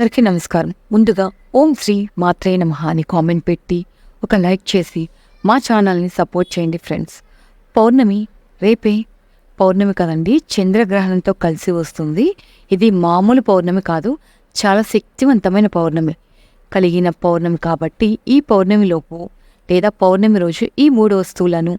అందరికీ నమస్కారం. ముందుగా ఓం శ్రీ మాత్రే నమ అని కామెంట్ పెట్టి ఒక లైక్ చేసి మా ఛానల్ని సపోర్ట్ చేయండి ఫ్రెండ్స్. పౌర్ణమి రేపే పౌర్ణమి కదండి చంద్రగ్రహణంతో కలిసి వస్తుంది. ఇది మామూలు పౌర్ణమి కాదు చాలా శక్తివంతమైన పౌర్ణమి కలిగిన పౌర్ణమి కాబట్టి ఈ పౌర్ణమిలోపు లేదా పౌర్ణమి రోజు ఈ మూడు వస్తువులను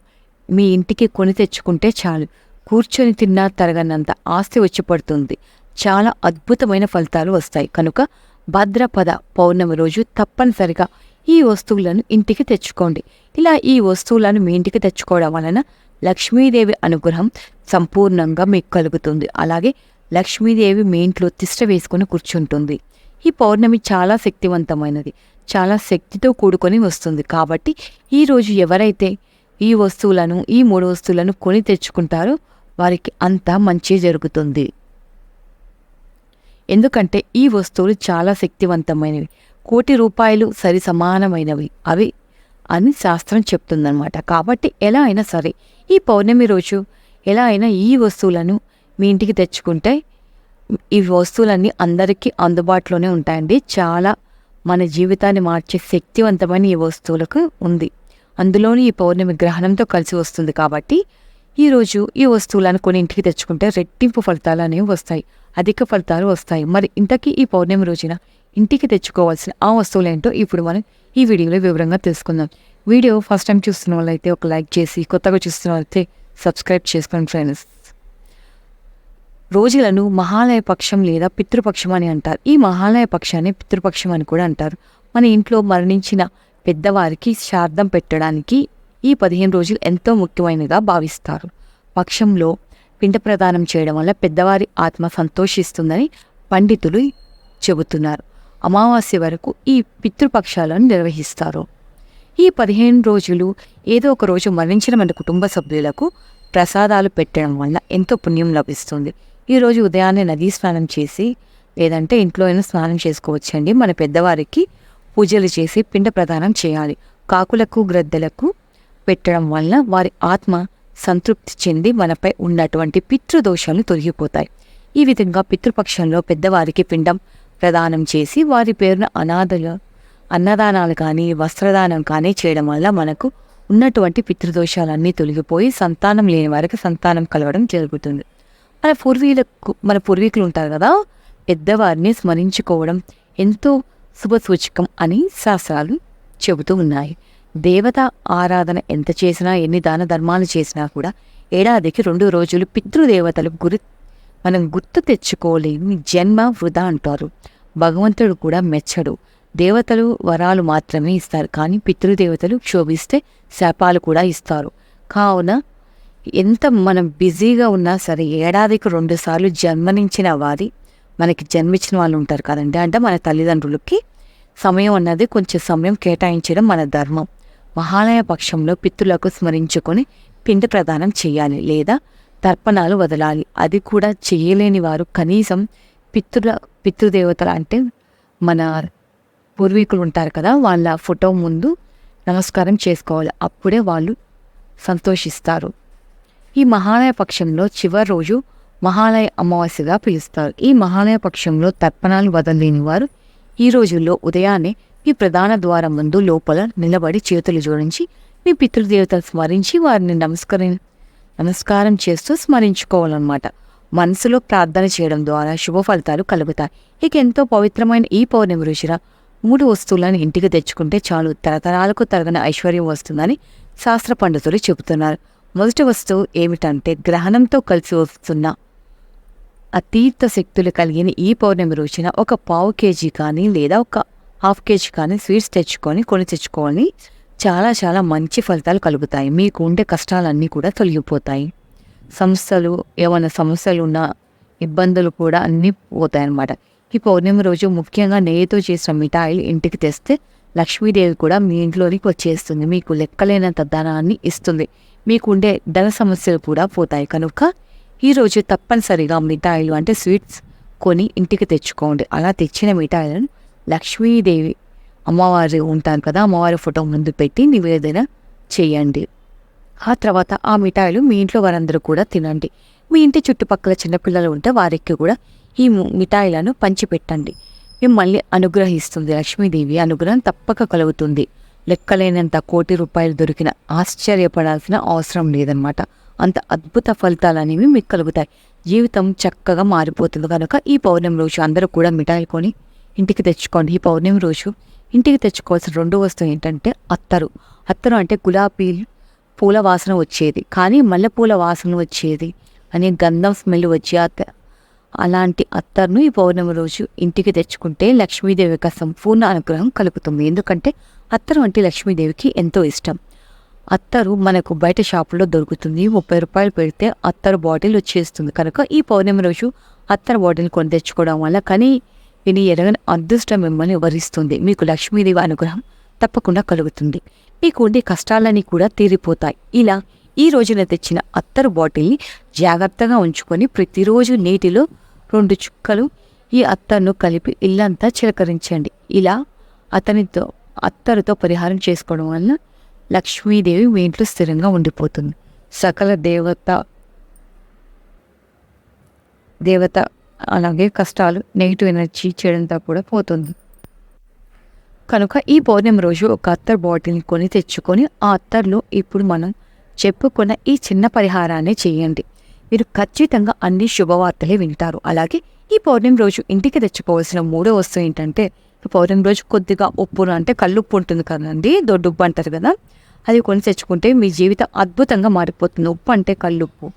మీ ఇంటికి కొని తెచ్చుకుంటే చాలు. కూర్చొని తిన్నా తరగనంత ఆస్తి వచ్చి పడుతుంది. చాలా అద్భుతమైన ఫలితాలు వస్తాయి. కనుక భద్రపద పౌర్ణమి రోజు తప్పనిసరిగా ఈ వస్తువులను ఇంటికి తెచ్చుకోండి. ఇలా ఈ వస్తువులను మీ ఇంటికి తెచ్చుకోవడం వలన లక్ష్మీదేవి అనుగ్రహం సంపూర్ణంగా మీకు కలుగుతుంది. అలాగే లక్ష్మీదేవి మీ ఇంట్లో తిష్ట వేసుకుని కూర్చుంటుంది. ఈ పౌర్ణమి చాలా శక్తివంతమైనది. చాలా శక్తితో కూడుకొని వస్తుంది. కాబట్టి ఈ రోజు ఎవరైతే ఈ వస్తువులను ఈ మూడు వస్తువులను కొని తెచ్చుకుంటారో వారికి అంతా మంచి జరుగుతుంది. ఎందుకంటే ఈ వస్తువులు చాలా శక్తివంతమైనవి. కోటి రూపాయలు సరి సమానమైనవి. అవి అని శాస్త్రం చెప్తుందన్నమాట. కాబట్టి ఎలా అయినా సరే ఈ పౌర్ణమి రోజు ఎలా అయినా ఈ వస్తువులను మీ ఇంటికి తెచ్చుకుంటే ఈ వస్తువులన్నీ అందరికీ అందుబాటులోనే ఉంటాయండి. చాలా మన జీవితాన్ని మార్చే శక్తివంతమైన ఈ వస్తువులకు ఉంది. అందులోని ఈ పౌర్ణమి గ్రహణంతో కలిసి వస్తుంది కాబట్టి ఈరోజు ఈ వస్తువులను కొని ఇంటికి తెచ్చుకుంటే రెట్టింపు ఫలితాలు అనేవి వస్తాయి. అధిక ఫలితాలు వస్తాయి. మరి ఇంతకీ ఈ పౌర్ణమి రోజున ఇంటికి తెచ్చుకోవాల్సిన ఆ వస్తువులు ఏంటో ఇప్పుడు మనం ఈ వీడియోలో వివరంగా తెలుసుకుందాం. వీడియో ఫస్ట్ టైం చూస్తున్న వాళ్ళైతే ఒక లైక్ చేసి కొత్తగా చూస్తున్న వాళ్ళైతే సబ్స్క్రైబ్ చేసుకోండి ఫ్రెండ్స్. రోజులను మహాలయ పక్షం లేదా పితృపక్షం అని అంటారు. ఈ మహాలయ పక్షాన్ని పితృపక్షం అని కూడా అంటారు. మన ఇంట్లో మరణించిన పెద్దవారికి శార్థం పెట్టడానికి ఈ పదిహేను రోజులు ఎంతో ముఖ్యమైనదిగా భావిస్తారు. పక్షంలో పిండ ప్రదానం చేయడం వల్ల పెద్దవారి ఆత్మ సంతోషిస్తుందని పండితులు చెబుతున్నారు. అమావాస్య వరకు ఈ పితృపక్షాలను నిర్వహిస్తారు. ఈ పదిహేను రోజులు ఏదో ఒక రోజు మరణించిన మన కుటుంబ సభ్యులకు ప్రసాదాలు పెట్టడం వల్ల ఎంతో పుణ్యం లభిస్తుంది. ఈరోజు ఉదయాన్నే నదీ స్నానం చేసి లేదంటే ఇంట్లో అయినా స్నానం చేసుకోవచ్చండి. మన పెద్దవారికి పూజలు చేసి పిండ ప్రదానం చేయాలి. కాకులకు గ్రద్దలకు పెట్టడం వల్ల వారి ఆత్మ సంతృప్తి చెంది మనపై ఉన్నటువంటి పితృదోషాలు తొలగిపోతాయి. ఈ విధంగా పితృపక్షంలో పెద్దవారికి పిండం ప్రదానం చేసి వారి పేరున అనాథలు అన్నదానాలు కానీ వస్త్రదానం కానీ చేయడం వల్ల మనకు ఉన్నటువంటి పితృదోషాలన్నీ తొలగిపోయి సంతానం లేని వారికి సంతానం కలవడం జరుగుతుంది. మన పూర్వీకులకు మన పూర్వీకులు ఉంటారు కదా పెద్దవారిని స్మరించుకోవడం ఎంతో శుభసూచకం అని శాస్త్రాలు చెబుతూ ఉన్నాయి. దేవత ఆరాధన ఎంత చేసినా ఎన్ని దాన ధర్మాలు చేసినా కూడా ఏడాదికి రెండు రోజులు పితృదేవతలు గురి మనం గుర్తు తెచ్చుకోలేని జన్మ వృధా అంటారు. భగవంతుడు కూడా మెచ్చడు. దేవతలు వరాలు మాత్రమే ఇస్తారు. కానీ పితృదేవతలు క్షోభిస్తే శాపాలు కూడా ఇస్తారు. కావున ఎంత మనం బిజీగా ఉన్నా సరే ఏడాదికి రెండు సార్లు జన్మనించిన వారి మనకి జన్మించిన వాళ్ళు ఉంటారు కదండి. అంటే మన తల్లిదండ్రులకి సమయం అన్నది కొంచెం సమయం కేటాయించడం మన ధర్మం. మహాలయ పక్షంలో పిత్రులకు స్మరించుకొని పిండి ప్రదానం చేయాలి లేదా తర్పణాలు వదలాలి. అది కూడా చేయలేని వారు కనీసం పితృ పితృదేవతలు అంటే మన పూర్వీకులు ఉంటారు కదా వాళ్ళ ఫోటో ముందు నమస్కారం చేసుకోవాలి. అప్పుడే వాళ్ళు సంతోషిస్తారు. ఈ మహాలయ పక్షంలో చివరి రోజు మహాలయ అమావాస్యగా పిలుస్తారు. ఈ మహాలయ పక్షంలో తర్పణాలు వదలలేని వారు ఈ రోజుల్లో ఉదయాన్నే మీ ప్రధాన ద్వారం ముందు లోపల నిలబడి చేతులు జోడించి మీ పితృదేవతలు స్మరించి వారిని నమస్కరి నమస్కారం చేస్తూ స్మరించుకోవాలన్నమాట. మనసులో ప్రార్థన చేయడం ద్వారా శుభ ఫలితాలు కలుగుతాయి. ఇక ఎంతో పవిత్రమైన ఈ పౌర్ణమి రుచిర మూడు వస్తువులను ఇంటికి తెచ్చుకుంటే చాలు తరతరాలకు తరగని ఐశ్వర్యం వస్తుందని శాస్త్ర పండితులు చెబుతున్నారు. మొదటి వస్తువు ఏమిటంటే గ్రహణంతో కలిసి వస్తున్న అతీత శక్తులు కలిగిన ఈ పౌర్ణమి రోజున ఒక పావు కేజీ కానీ లేదా ఒక హాఫ్ కేజీ కానీ స్వీట్స్ తెచ్చుకొని కొని తెచ్చుకొని చాలా చాలా మంచి ఫలితాలు కలుగుతాయి. మీకు ఉండే కష్టాలన్నీ కూడా తొలగిపోతాయి. సమస్యలు ఏమైనా సమస్యలు ఉన్నా ఇబ్బందులు కూడా అన్నీ పోతాయి అన్నమాట ఈ పౌర్ణమి రోజు ముఖ్యంగా నెయ్యితో చేసిన మిఠాయిలు ఇంటికి తెస్తే లక్ష్మీదేవి కూడా మీ ఇంట్లోనికి వచ్చేస్తుంది. మీకు లెక్కలేనంత ధనాన్ని ఇస్తుంది. మీకు ఉండే ధన సమస్యలు కూడా పోతాయి. కనుక ఈరోజు తప్పనిసరిగా మిఠాయిలు అంటే స్వీట్స్ కొని ఇంటికి తెచ్చుకోండి. అలా తెచ్చిన మిఠాయిలను లక్ష్మీదేవి అమ్మవారు ఉంటారు కదా అమ్మవారి ఫోటో ముందు పెట్టి నివేదన చేయండి. ఆ తర్వాత ఆ మిఠాయిలు మీ ఇంట్లో వారందరూ కూడా తినండి. మీ ఇంటి చుట్టుపక్కల చిన్నపిల్లలు ఉంటే వారికి కూడా ఈ మిఠాయిలను పంచిపెట్టండి. మిమ్మల్ని అనుగ్రహిస్తుంది లక్ష్మీదేవి అనుగ్రహం తప్పక కలుగుతుంది. లెక్కలేనంత కోటి రూపాయలు దొరికిన ఆశ్చర్యపడాల్సిన అవసరం లేదనమాట అంత అద్భుత ఫలితాలు అనేవి మీకు కలుగుతాయి. జీవితం చక్కగా మారిపోతుంది. కనుక ఈ పౌర్ణమి రోజు అందరూ కూడా మిఠాయిలు కొని ఇంటికి తెచ్చుకోండి. ఈ పౌర్ణమి రోజు ఇంటికి తెచ్చుకోవాల్సిన రెండో వస్తువు ఏంటంటే అత్తరు. అత్తరు అంటే గులాబీ పూల వాసన వచ్చేది. కానీ మల్లెపూల వాసన వచ్చేది. అని గంధం స్మెల్ వచ్చి అత్త అలాంటి అత్తర్ను ఈ పౌర్ణమి రోజు ఇంటికి తెచ్చుకుంటే లక్ష్మీదేవి యొక్క సంపూర్ణ అనుగ్రహం కలుగుతుంది. ఎందుకంటే అత్తరు అంటే లక్ష్మీదేవికి ఎంతో ఇష్టం. అత్తరు మనకు బయట షాపులో దొరుకుతుంది. ముప్పై రూపాయలు పెడితే అత్తరు బాటిల్ వచ్చేస్తుంది. కనుక ఈ పౌర్ణమి రోజు అత్తరు బాటిల్ కొని తెచ్చుకోవడం వల్ల కానీ విని ఎరగని అదృష్టం మిమ్మల్ని వరిస్తుంది. మీకు లక్ష్మీదేవి అనుగ్రహం తప్పకుండా కలుగుతుంది. మీకు ఉండే కష్టాలన్నీ కూడా తీరిపోతాయి. ఇలా ఈ రోజున తెచ్చిన అత్తరు బాటిల్ని జాగ్రత్తగా ఉంచుకొని ప్రతిరోజు నీటిలో రెండు చుక్కలు ఈ అత్తరును కలిపి ఇల్లంతా చిలకరించండి. ఇలా అతనితో అత్తరుతో పరిహారం చేసుకోవడం వలన లక్ష్మీదేవి మీ ఇంట్లో స్థిరంగా ఉండిపోతుంది. సకల దేవత దేవత అలాగే కష్టాలు నెగిటివ్ ఎనర్జీ చేయడంతో కూడా పోతుంది. కనుక ఈ పౌర్ణమి రోజు ఒక అత్తర్ బాటిల్ని కొని తెచ్చుకొని ఆ అత్తర్లో ఇప్పుడు మనం చెప్పుకున్న ఈ చిన్న పరిహారాన్ని చేయండి. మీరు ఖచ్చితంగా అన్ని శుభవార్తలే వింటారు. అలాగే ఈ పౌర్ణమి రోజు ఇంటికి తెచ్చుకోవాల్సిన మూడో వస్తువు ఏంటంటే పౌర్ణమి రోజు కొద్దిగా ఉప్పు అంటే కల్లుప్పు ఉంటుంది కదండి దొడ్డుప్పు అంటారు కదా. అది కొని తెచ్చుకుంటే మీ జీవితం అద్భుతంగా మారిపోతుంది. ఉప్పు అంటే కల్లుప్పు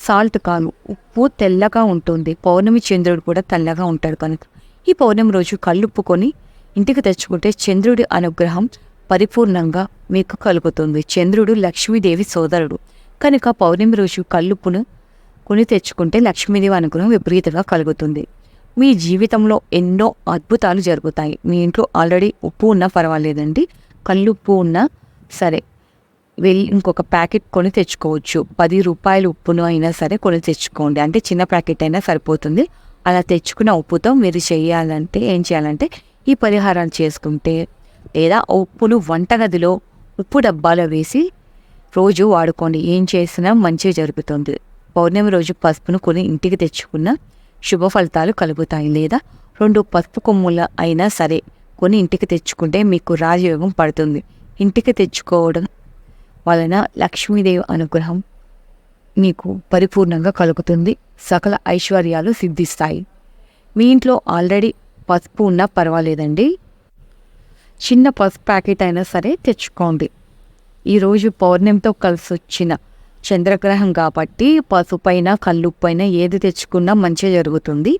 సాల్ట్ కాదు ఉప్పు తెల్లగా ఉంటుంది. పౌర్ణమి చంద్రుడు కూడా తెల్లగా ఉంటాడు కనుక. ఈ పౌర్ణమి రోజు కళ్ళుప్పుకొని ఇంటికి తెచ్చుకుంటే చంద్రుడి అనుగ్రహం పరిపూర్ణంగా మీకు కలుగుతుంది. చంద్రుడు లక్ష్మీదేవి సోదరుడు. కనుక పౌర్ణమి రోజు కల్లుప్పును కొని తెచ్చుకుంటే లక్ష్మీదేవి అనుగ్రహం విపరీతంగా కలుగుతుంది. మీ జీవితంలో ఎన్నో అద్భుతాలు జరుగుతాయి. మీ ఇంట్లో ఆల్రెడీ ఉప్పు ఉన్నా పర్వాలేదండి. కల్లుప్పు ఉన్నా సరే. వెళ్ళి ఇంకొక ప్యాకెట్ కొని తెచ్చుకోవచ్చు. పది రూపాయల ఉప్పును అయినా సరే కొని తెచ్చుకోండి. అంటే చిన్న ప్యాకెట్ అయినా సరిపోతుంది. అలా తెచ్చుకున్న ఉప్పుతో మీరు చేయాలంటే ఏం చేయాలంటే ఈ పరిహారాలు చేసుకుంటే లేదా ఉప్పును వంటగదిలో ఉప్పు డబ్బాలో వేసి రోజు వాడుకోండి. ఏం చేసినా మంచిగా జరుగుతుంది. పౌర్ణమి రోజు పసుపును కొని ఇంటికి తెచ్చుకున్న శుభ ఫలితాలు కలుగుతాయి. లేదా రెండు పసుపు కొమ్ముల అయినా సరే కొని ఇంటికి తెచ్చుకుంటే మీకు రాజయోగం పడుతుంది. ఇంటికి తెచ్చుకోవడం వలన లక్ష్మీదేవి అనుగ్రహం మీకు పరిపూర్ణంగా కలుగుతుంది. సకల ఐశ్వర్యాలు సిద్ధిస్తాయి. మీ ఇంట్లో ఆల్రెడీ పసుపు ఉన్నా పర్వాలేదండి. చిన్న పసుపు ప్యాకెట్ అయినా సరే తెచ్చుకోండి. ఈరోజు పౌర్ణమితో కలిసి వచ్చిన చంద్రగ్రహం కాబట్టి పసుపైన కల్లుపైన ఏది తెచ్చుకున్నా మంచిగా జరుగుతుంది.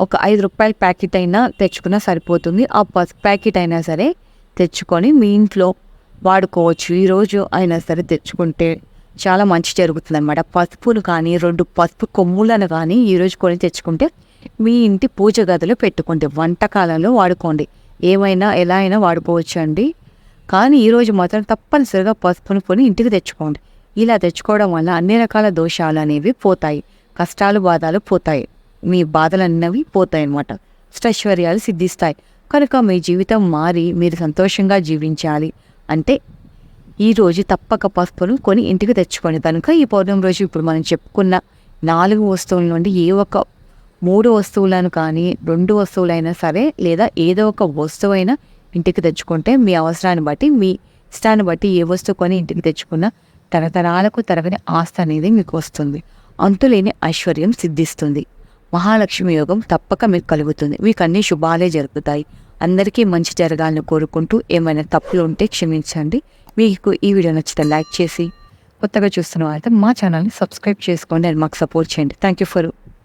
ఒక ఐదు రూపాయల ప్యాకెట్ అయినా తెచ్చుకున్నా సరిపోతుంది. ఆ పసుపు ప్యాకెట్ అయినా సరే తెచ్చుకొని మీ ఇంట్లో వాడుకోవచ్చు. ఈరోజు అయినా సరే తెచ్చుకుంటే చాలా మంచి జరుగుతుంది అనమాట పసుపును కానీ రెండు పసుపు కొమ్ములను కానీ ఈరోజు కొని తెచ్చుకుంటే మీ ఇంటి పూజ గదిలో పెట్టుకోండి. వంటకాలలో వాడుకోండి. ఏమైనా ఎలా అయినా వాడుకోవచ్చు అండి. కానీ ఈరోజు మాత్రం తప్పనిసరిగా పసుపును కొని ఇంటికి తెచ్చుకోండి. ఇలా తెచ్చుకోవడం వల్ల అన్ని రకాల దోషాలు అనేవి పోతాయి. కష్టాలు బాధలు పోతాయి. మీ బాధలు అన్నవి పోతాయి అన్నమాట అష్టైశ్వర్యాలు సిద్ధిస్తాయి. కనుక మీ జీవితం మారి మీరు సంతోషంగా జీవించాలి. అంటే ఈరోజు తప్పక పసుపును కొని ఇంటికి తెచ్చుకోండి. కనుక ఈ పౌర్ణమి రోజు ఇప్పుడు మనం చెప్పుకున్న నాలుగు వస్తువుల నుండి ఏ ఒక మూడు వస్తువులను కానీ రెండు వస్తువులైనా సరే లేదా ఏదో ఒక వస్తువైనా ఇంటికి తెచ్చుకుంటే మీ అవసరాన్ని బట్టి మీ ఇష్టాన్ని బట్టి ఏ వస్తువు కొని ఇంటికి తెచ్చుకున్న తరతరాలకు తరగని ఆస్తి అనేది మీకు వస్తుంది. అంతులేని ఐశ్వర్యం సిద్ధిస్తుంది. మహాలక్ష్మి యోగం తప్పక మీకు కలుగుతుంది. మీకు అన్ని శుభాలే జరుగుతాయి. అందరికీ మంచి జరగాలని కోరుకుంటూ ఏమైనా తప్పులు ఉంటే క్షమించండి. మీకు ఈ వీడియో నచ్చితే లైక్ చేసి కొత్తగా చూస్తున్న వాళ్ళైతే మా ఛానల్ని సబ్స్క్రైబ్ చేసుకోండి అండ్ మాకు సపోర్ట్ చేయండి. Thank you for